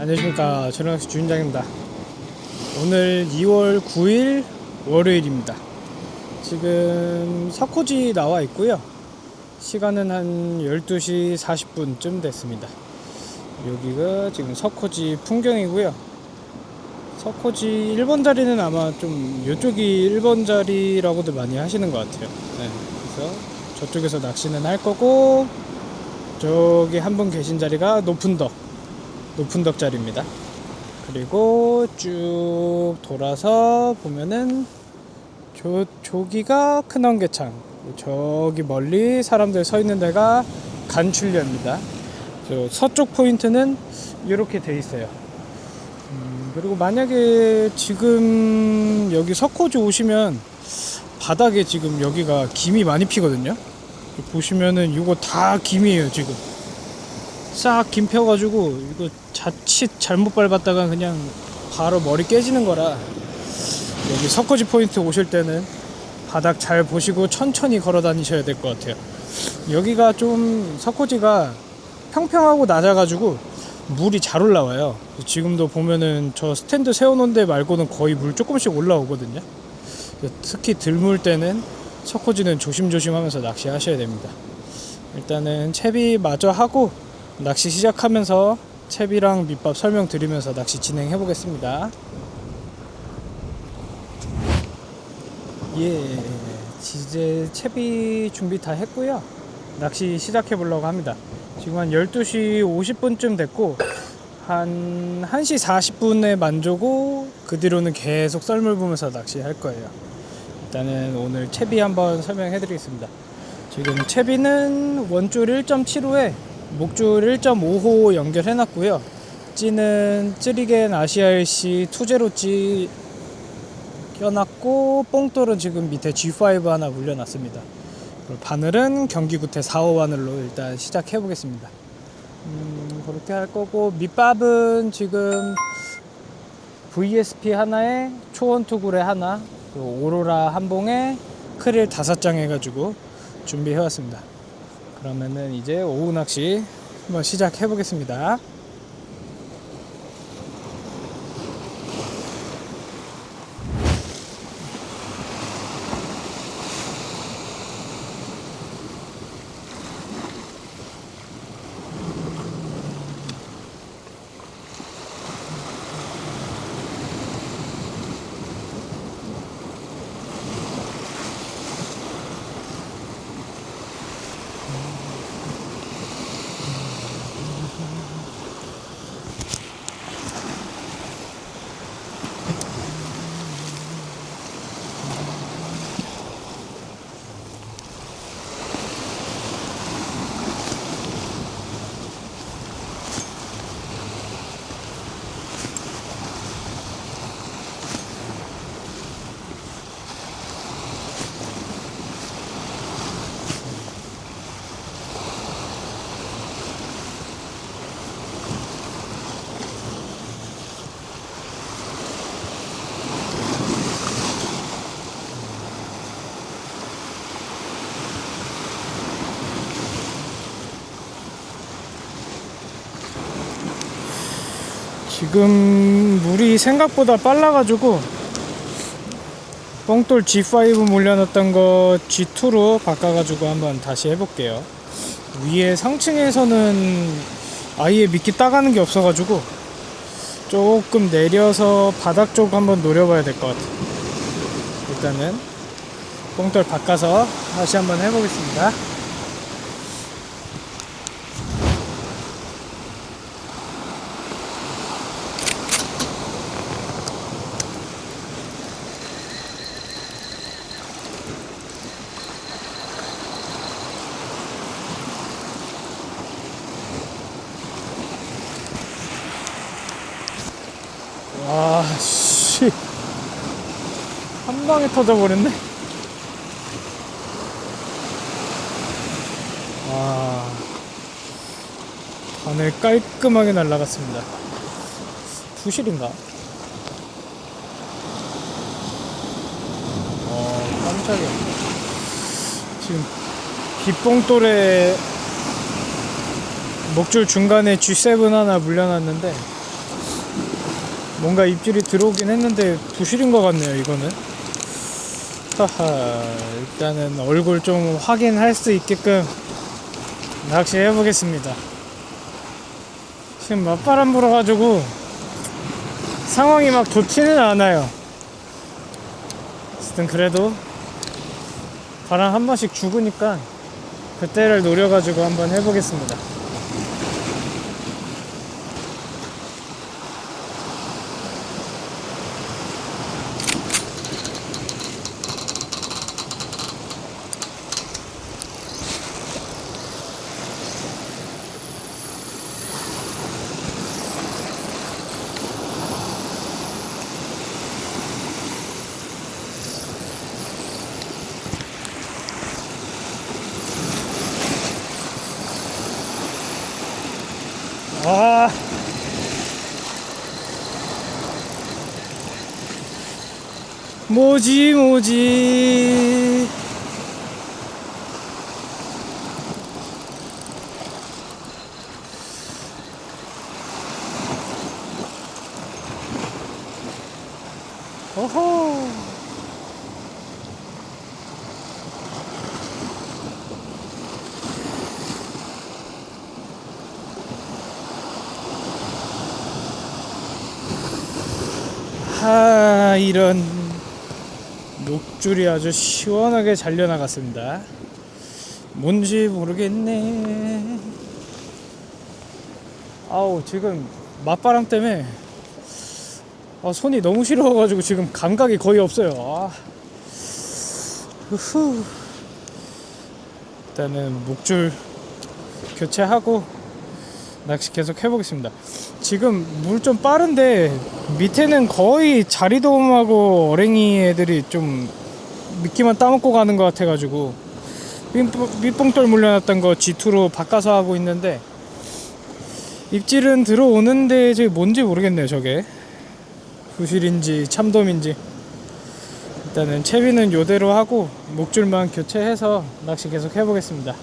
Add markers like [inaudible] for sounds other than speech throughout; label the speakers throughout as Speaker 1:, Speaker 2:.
Speaker 1: 안녕하십니까. 전영학수 주인장입니다. 오늘 2월 9일 월요일입니다. 지금 석호지 나와 있고요. 시간은 한 12시 40분쯤 됐습니다. 여기가 지금 석호지 풍경이고요. 석호지 1번 자리는 아마 좀 이쪽이 1번 자리라고들 많이 하시는 것 같아요. 네, 그래서 저쪽에서 낚시는 할 거고 저기 한 분 계신 자리가 높은 덕 높은 덕 자리입니다. 그리고 쭉 돌아서 보면은 저 저기가 큰 원개창 저기 멀리 사람들 서 있는 데가 간출려입니다. 저 서쪽 포인트는 이렇게 돼 있어요. 음, 그리고 만약에 지금 여기 석호주 오시면 바닥에 지금 여기가 김이 많이 피거든요. 보시면은 이거 다 김이에요 지금. 싹 김 펴가지고 이거 자칫 잘못 밟았다가 그냥 바로 머리 깨지는 거라 여기 석거지 포인트 오실 때는 바닥 잘 보시고 천천히 걸어 다니셔야 될 것 같아요. 여기가 좀 석고지가 평평하고 낮아가지고 물이 잘 올라와요. 지금도 보면은 저 스탠드 세워놓은 데 말고는 거의 물 조금씩 올라오거든요. 특히 들물 때는 석고지는 조심조심 하면서 낚시하셔야 됩니다. 일단은 채비 마저 하고 낚시 시작하면서 채비랑 밑밥 설명드리면서 낚시 진행해 보겠습니다. 예, 이제 채비 준비 다 했고요. 낚시 시작해 보려고 합니다. 지금 한 12시 50분쯤 됐고 한 1시 40분에 만조고 그 뒤로는 계속 썰물 보면서 낚시할 거예요. 일단은 오늘 채비 한번 설명해 드리겠습니다. 지금 채비는 원줄 1.75에 목줄 1.5호 연결해 놨고요. 찌는 찌리겐 아시아일시 투제로 찌 껴놨고 뽕돌은 지금 밑에 G5 하나 물려놨습니다. 바늘은 경기구태 4호 바늘로 일단 시작해 보겠습니다. 음, 그렇게 할 거고 밑밥은 지금 VSP 하나에 초원 투굴에 하나, 오로라 한 봉에 크릴 다섯 장 해가지고 준비해 왔습니다. 그러면은 이제 오후 낚시 한번 시작해 보겠습니다. 지금 물이 생각보다 빨라가지고 뽕돌 G5 물려놨던 거 G2로 바꿔가지고 한번 다시 해볼게요. 위에 상층에서는 아예 미끼 따가는 게 없어가지고 조금 내려서 바닥 쪽 한번 노려봐야 될 것 같아요. 일단은 뽕돌 바꿔서 다시 한번 해보겠습니다. 와, 씨. 한 방에 터져버렸네? 와. 바늘 깔끔하게 날라갔습니다. 부실인가? 어, 깜짝이야. 지금 빗봉돌에 목줄 중간에 G7 하나 물려놨는데 뭔가 입질이 들어오긴 했는데 부실인 것 같네요 이거는 하하 일단은 얼굴 좀 확인할 수 있게끔 낚시해 보겠습니다. 지금 맞바람 불어가지고 상황이 막 좋지는 않아요. 어쨌든 그래도 바람 한 번씩 죽으니까 그때를 노려가지고 한번 해보겠습니다 아 뭐지 뭐지? 어허. 하 이런 녹줄이 아주 시원하게 잘려 나갔습니다. 뭔지 모르겠네. 아우 지금 맞바람 때문에 아, 손이 너무 시려워가지고 지금 감각이 거의 없어요. 아. 후후. 일단은 목줄 교체하고 낚시 계속 해보겠습니다. 지금 물 좀 빠른데 밑에는 거의 자리돔하고 어랭이 애들이 좀 미끼만 따먹고 가는 것 같아가지고 밑봉- 밑봉돌 물려놨던 거 G2로 바꿔서 하고 있는데 입질은 들어오는데 이제 뭔지 모르겠네요 저게. 부실인지 참돔인지. 일단은 채비는 요대로 하고 목줄만 교체해서 낚시 계속 해보겠습니다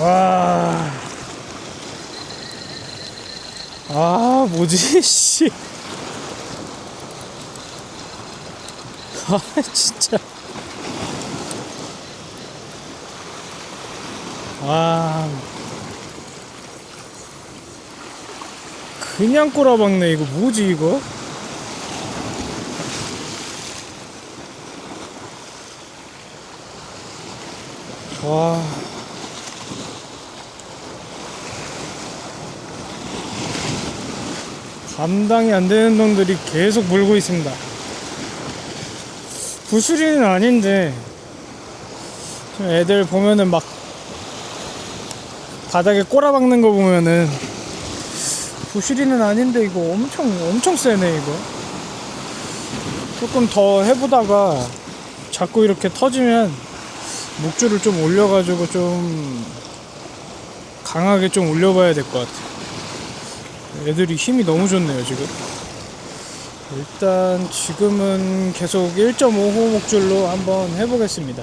Speaker 1: 와. 아, 뭐지, [laughs] 씨. 아, 진짜. 와. 그냥 꼬라박네, 이거 뭐지, 이거? 와. 감당이 안 되는 놈들이 계속 물고 있습니다. 부수리는 아닌데, 좀 애들 보면은 막 바닥에 꼬라박는 거 보면은 부수리는 아닌데 이거 엄청 엄청 세네 이거. 조금 더 해보다가 자꾸 이렇게 터지면 목줄을 좀 올려가지고 좀 강하게 좀 올려봐야 될 것 같아. 애들이 힘이 너무 좋네요 지금. 일단 지금은 계속 1.5호 목줄로 한번 해보겠습니다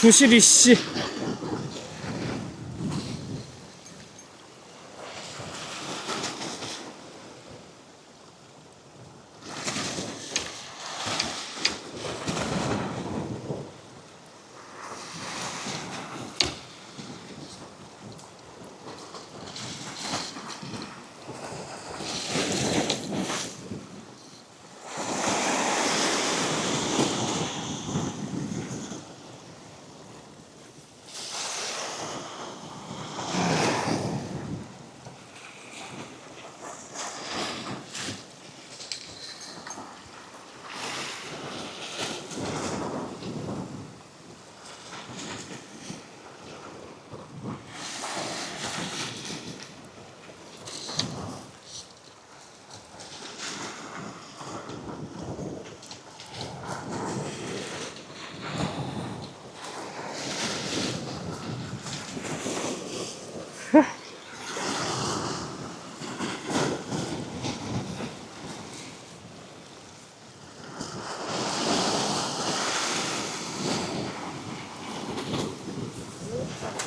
Speaker 1: 부실이 씨.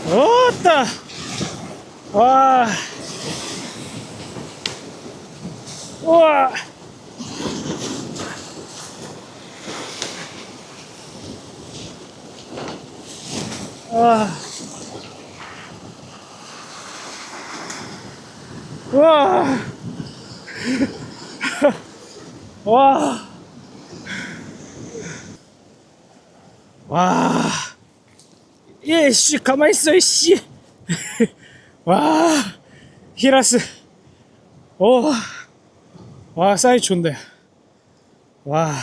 Speaker 1: 어따! 와! 우와! [laughs] 와! 와! 와! 와! 예, 씨, 가만히 있어, 씨. [laughs] 와, 히라스. 오, 와, 사이 좋네. 와,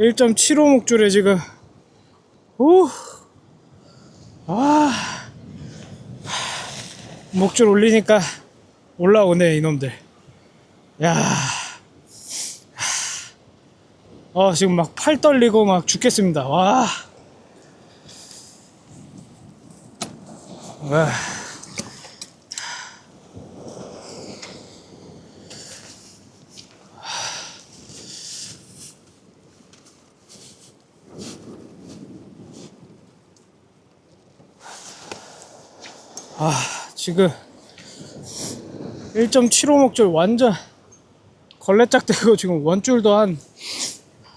Speaker 1: 1.75 목줄에 지금, 오, 와, 목줄 올리니까 올라오네, 이놈들. 야, 어, 지금 막 팔 떨리고 막 죽겠습니다. 와. 아, 지금 1.75 목줄 완전 걸레짝 되고 지금 원줄도 한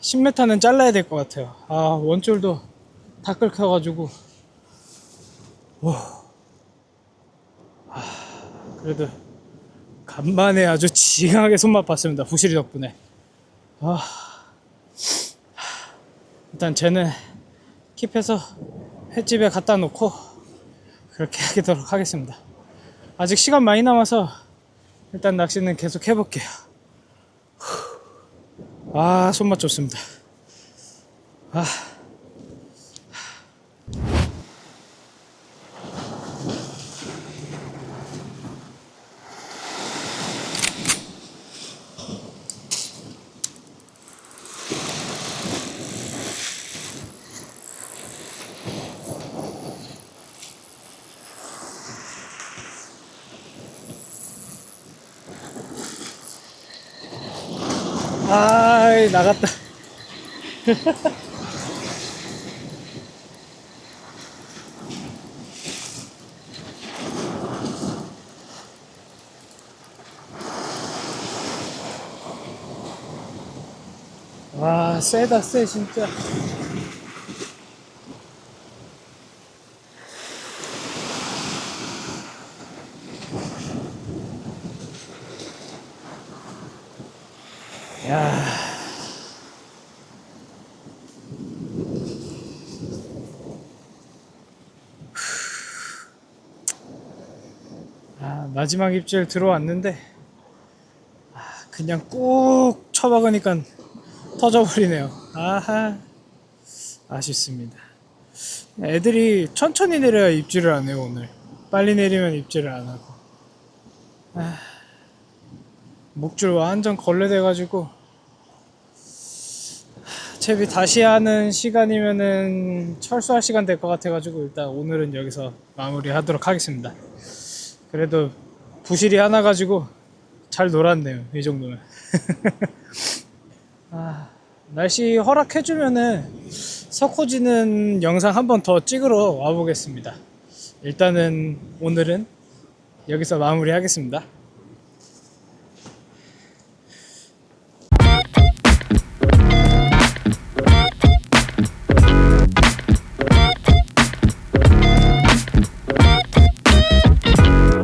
Speaker 1: 10m는 잘라야 될 것 같아요. 아, 원줄도 다 끓여가지고. 와. 그래도 간만에 아주 징하게 손맛 봤습니다. 부실이 덕분에. 아, 일단 쟤는 킵해서 횟집에 갖다 놓고 그렇게 [laughs] 하도록 하겠습니다. 아직 시간 많이 남아서 일단 낚시는 계속 해볼게요. 아, 손맛 좋습니다. 아. 아이 나갔다. [laughs] 와 세다 세 진짜 마지막 입질 들어왔는데 아, 그냥 꾹 쳐박으니까 터져버리네요. 아하 아쉽습니다. 애들이 천천히 내려야 입질을 안 해요 오늘. 빨리 내리면 입질을 안 하고. 아, 목줄 완전 걸레돼가지고 채비 다시 하는 시간이면은 철수할 시간 될 것 같아가지고 일단 오늘은 여기서 마무리하도록 하겠습니다. 그래도 부실이 하나 가지고 잘 놀았네요. 이 정도는. [laughs] 아, 날씨 허락해주면은 석호지는 영상 한 번 더 찍으러 와보겠습니다. 일단은 오늘은 여기서 마무리하겠습니다.